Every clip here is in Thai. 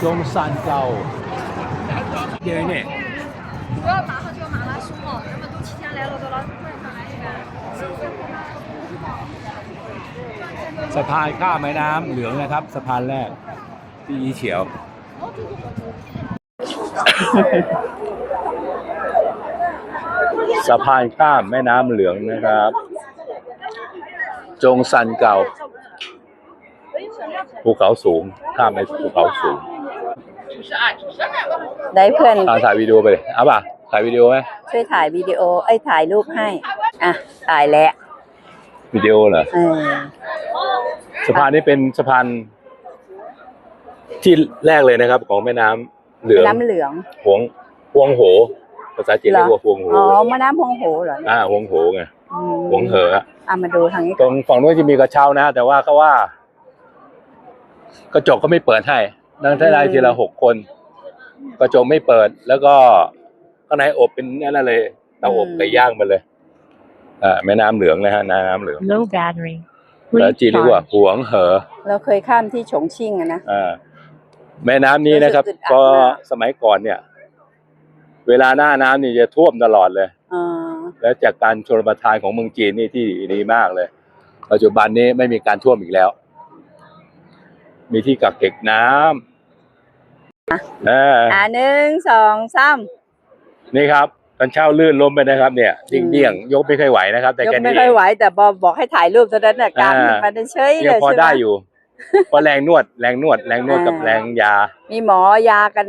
中山高，因为呢，不要马上就要马拉松了，人们都提前来了，到了快上来一点。 สะพานข้ามแม่น้ำเหลืองนะครับ สะพานแรกที่อีเฉียว สะพานข้ามแม่น้ำเหลืองนะครับ จงซันเก่าภูเขาสูงข้ามไปภูเขาสูงได้เพื่อนตาถ่ายวิดีโอไปเลยเอาป่ะถ่ายวิดีโอไหมช่วยถ่ายวิดีโอเอ้ยถ่ายรูปให้ อะถ่ายแล้ววิดีโอเหรอเออสะพานนี้เป็นสะพานที่แรกเลยนะครับ ของแม่น้ำเหลืองน้ำเหลืองหวงหวงโห ภาษาจีนเรียกว่าหวงโหอ๋อแม่น้ำพงโหเหรออ่าหวงโหไงอืม หวงเหอ อะมาดูทางนี้ตรงฝั่งนู้นจะมีกระเช้านะ แต่ว่าเขาว่า กระจกก็ไม่เปิดให้นั่งได้ทีละหกคน กระจกไม่เปิด แล้วก็ข้างในอบเป็นนั่นเลยเตาอบไก่ย่างมาเลยอ่าแม่น้ำเหลืองนะฮะน้ำเหลือง Low battery. แล้ว Please จีนเรียกว่า charge. หวงเหอ เราเคยข้ามที่ฉงชิ่งอะนะ อ่าแม่น้ำนี้นะครับ รู้สึกอึดอัดก็มาก สมัยก่อนเนี่ย เวลาหน้าน้ำนี่จะท่วมตลอดเลยเออ แล้วจากการชลประทานของเมืองจีนนี่ที่ดีมากเลย ปัจจุบันนี้ไม่มีการท่วมอีกแล้ว มีที่กักเก็บน้ำอ่าอะหนึ่งสองสามนี่ครับตอนเช้าลื่นล้มไปนะครับ เนี่ยอืเดี่ยมงๆยกไม่ค่อยไหวนะครับ แต่ยกแค่ไม่นี้ค่อยไหวแต่บอบอกให้ถ่ายรูปตอนนั้นน่ะการอ่ามันเฉยเลยังยพอใช่ไหมได้อยู่ เพราะแรงนวดแรงนวดแรงนวดกับอ่าแรงยา มีหมอยากัน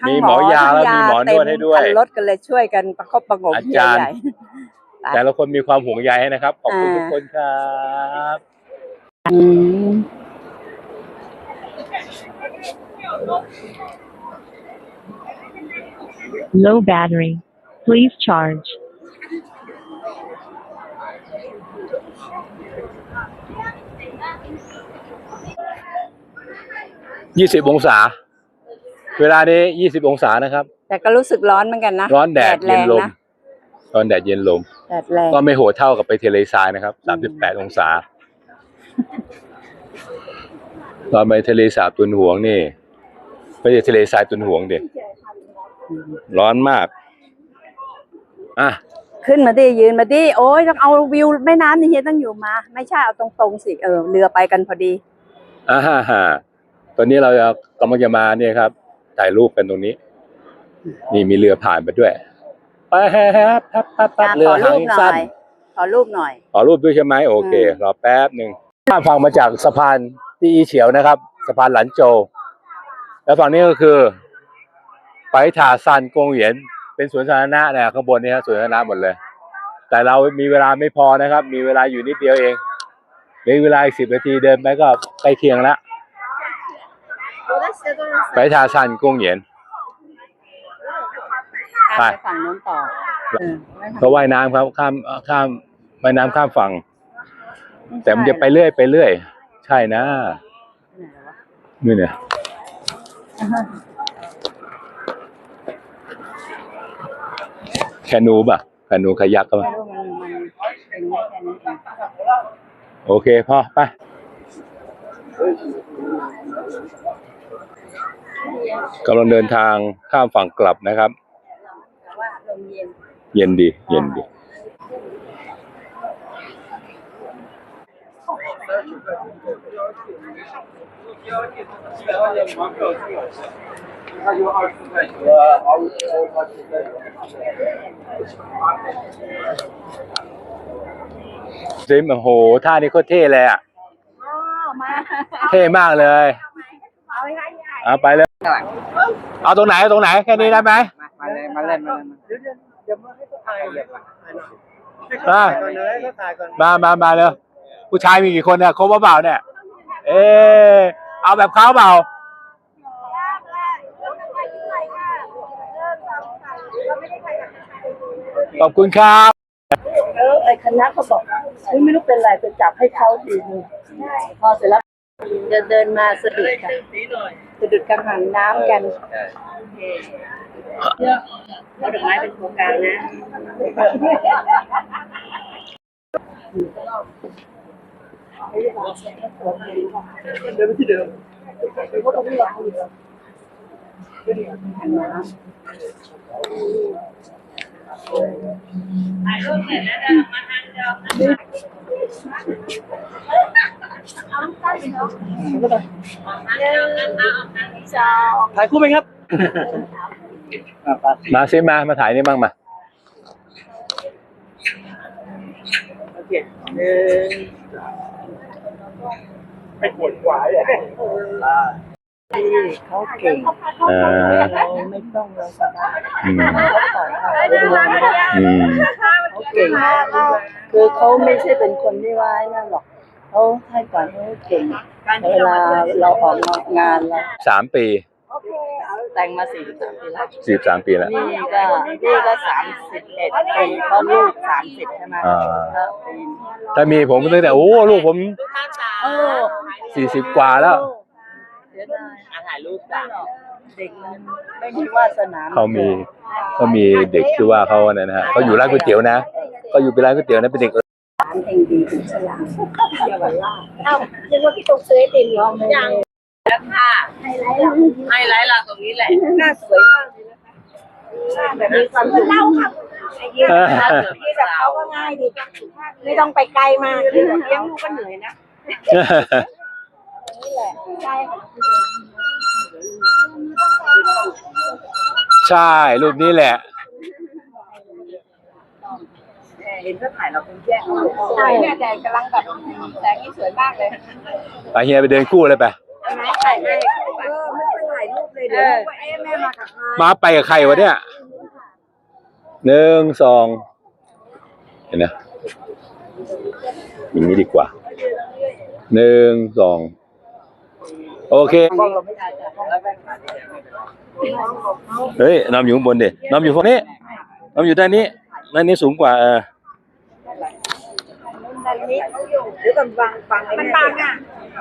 ทั้งมีหหมมออยาทั้งแล้วมีหมอนวดให้ด้วยเต็มคันรถกันเลยช่วยกันประคบประหงมอาจารย์ใหญ่แต่ละคนมีความห่วงใยให้นะครับ ขอบคุณอ่าทุกคนครับๆอืม Low battery. Please charge. ยี่สิบองศา เวลานี้ยี่สิบองศานะครับ แต่ก็รู้สึกร้อนเหมือนกันนะร้อนแดดแรเย็นงลมนะร้อนแดดเย็นลม แดดแรงก็ไม่โหดเท่ากับไปทะเลทรายนะครับสามสิบแปดองศา ตอนไปทะเลสาบตุนหวงนี่ไม่ใช่ทะเลทรายตุนหวงเด็กร้อนมาก อะ ขึ้นมาดิยืนมาดิโอ้ยต้องเอาวิวแม่น้ำนี่เฮียต้องอยู่มา ไม่ใช่เอาตรงๆสิเออเรือไปกันพอดีอ่าฮ่าฮ่าตอนนี้เราจะกำลังจะมาเนี่ยครับถ่ายรูปกันตรงนี้ นี่มีเรือผ่านไปด้วยไปแฮบปั๊บปั๊บปั๊บอะเรือขอหารูปงหน่สั้อนยขอรูปหน่อย ขอรูปด้วยใช่ไหมโอเคอืม รอแป๊บหนึ่งข้ามฝั่งมาจากสะพานที่อีเฉียวนะครับ สะพานหลันโจวแล้วฝั่งนี้ก็คือ ไปถาซันกงเหวียน เป็นสวนสาธารณะนะข้างบนนี้ฮะสวนสาธารณะหมดเลย แต่เรามีเวลาไม่พอนะครับ มีเวลาอยู่นิดเดียวเองเหลือเวลาอีกสิบนาทีเดินไปก็ใกล้เคียงแล้วไปถาซันกงเหวียนไปข้ามไปฝั่งนู้นต่อเออเขาว่ายน้ำครับ ข้ามข้ามว่ายน้ำข้ามฝั่ง แต่มันจะไปเรื่อยไปเรื่อย ใช่นะนี่เนี่ย แค นูป่ะแคนูขยักก็ไม่ป่ะรู้มันมันเป็นไม่แค่นี้เองโอเคพ่อไปกำลังเดินทางข้ามฝั่งกลับนะครับแต่ว่าลมเย็น เย็นดีเย็นดีซิมโอ้โหท่านี้โคตรเท่เลยอะมาเท่มากเลย เอาไปให้ยายเอาไปเลย เอาตรงไหนเอาตรงไหนแค่นี้ได้ไหมมาเลยมาเล่นมาเล่นมาก่อนเลยก็ถ่ายก่อนมามามาเลย ผู้ชายมีกี่คนเนี่ยครบหรือเปล่าเนี่ย เออเอาแบบเขาเปล่าขอบคุณครับเออไอ้คณะเขาบอกเฮ้ยไม่รู้เป็นไรไปจับให้เขาทีนึงพอเสร็จแล้วเดินเดินมาสะดุดกันสะดุดกังหันน้ำกันเอาดอกไม้เป็นโครงการนะ เดี๋ยวไม่ที่เดียวไม่เดี๋ยวถ่ายคู่ไหมครับ มาซิมา มาถ่ายนี่บ้างมาโอเคหนึ่ง ไปปวดขวาเลยเขาเก่งเออเราไม่ต้องเราสบายอืมเขาสอนเราอืมเขาเก่งคือเขาไม่ใช่เป็นคนที่ร้ายนั่นหรอกเขาให้ก่อนเขาเก่งเวลาเราออกงานเราสามปี แต่งมาสี่สิบสามปีแล้วสิบสามปีแล้ว นี่ก็นี่ก็สามสิบเอ็ดปีเพราะลูกสามสิบใช่ไหมอ่า แล้วปีถ้ามีผมตั้งแต่โอ้ลูกผมเออสี่สิบกว่าแล้ว เสียดายถ่ายรูปจ้ะเด็กมันไม่มีวาสนาเขามีเขามีเด็กชื่อว่าเขาเนี่ยนะฮะเขาอยู่ร้านก๋วยเตี๋ยวนะเขาอยู่เป็นร้านก๋วยเตี๋ยวนะเป็นเด็กร้านเองดีถึงฉลาดเยาวราชเอ้านึกว่าพี่ตุ๊กซื้อไอติมเหรอยังไฮไลท์เราตรงนี้แหละหน้าสวยมากเลยนะคะแบบมีความสุขเล่าค่ะไอเยี่ยมที่แบบเขาก็ง่ายดีไม่ต้องไปไกลมากเลี้ยงลูกก็เหนื่อยนะใช่ค่ะใช่รูปนี้แหละเห็นเขาถ่ายเราเป็นแย่งใช่แม่แดงกำลังแบบแสงนี่สวยมากเลย ไปเฮียไปเดินคู่เลยไป แม่ถ่ายให้เออไม่ไปถ่ายรูปเลยเดี๋ยวว่าเอ๊ะแม่มากับใครมาไปกับใครวะเนี่ยหนึ่งสองเห็นนะอย่างนี้ดีกว่าหนึ่งสองโอเคกล้องเราไม่ได้จ้ะแล้วแม่ถ่ายเฮ้ยน้ำอยู่ข้างบนดิน้ำอยู่ฝั่งนี้น้ำอยู่ด้านนี้ด้านนี้สูงกว่าเออเดี๋ยวกันวางฟังมันบังอะ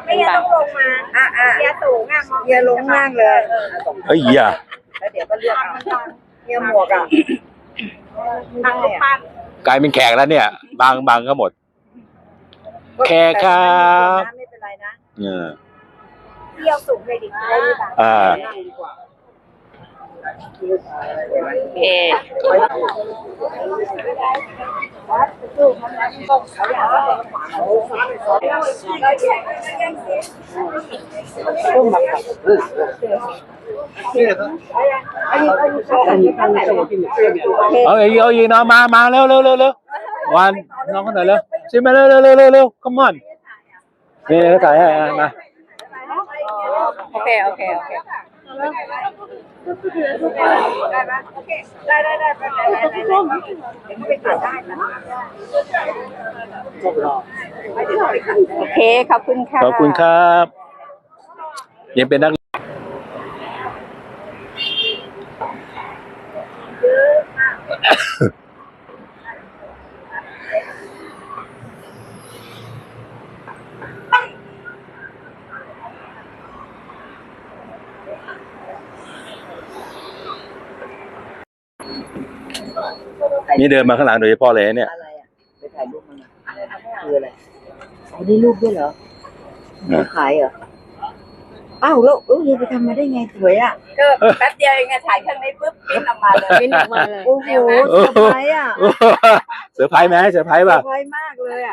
ไม่งั้นต้องลงมาอะอะเฮียสูงอะมองเฮียลงล่างเลยเฮ้ยอย่าแล้วเดี๋ยวก็เลือกเอาเฮียหมวกอะทางลูกปั้นกลายเป็นแขกแล้วเนี่ย บางบางก็หมด แขกครับไม่เป็นไรนะเออเที่ยวสูงเลยดิได้หรือเปล่า อ่าโอเคต้มแบบนี่ครับอันนี้อันนี้ข้างในเรากินเสื้อเนี่ยเอาอีกเอาอีกน้องมามาเร็วเร็วเร็วเร็ววันน้องเขา หน่อยเร็วชิมมาเร็วเร็วเร็วเร็วเร็ว come on นี่เขาถ่าย ให้อะมโอเคได้ได้ได้ได้ไหมโอเค ได้ได้ได้ได้ได้ได้ได้เดี๋ยวเขาได้ได้ได้นะโอเค ขอบคุณค่ะ ขอบคุณครับ ยังเป็นนัก นี่เดินมาข้างหลังโดยเฉพาะเลยเนี่ยอะไรอะไปถ่ายรูปมันคืออะไรเอาได้รูปด้วยเหรอเขาขายเหรออ้าวแล้วแล้วยูไปทำมาได้ไงสวยอะก็แป๊บเดียวเองอะถ่ายเครื่องนี้ปุ๊บปิ้นออกมาเลยปิ้นออกมาเลยโอ้โหเซอร์ไพรส์อะเซอร์ไพรส์ไหมเซอร์ไพรส์เซอป่ะร์ไพรส์มากเลยอะ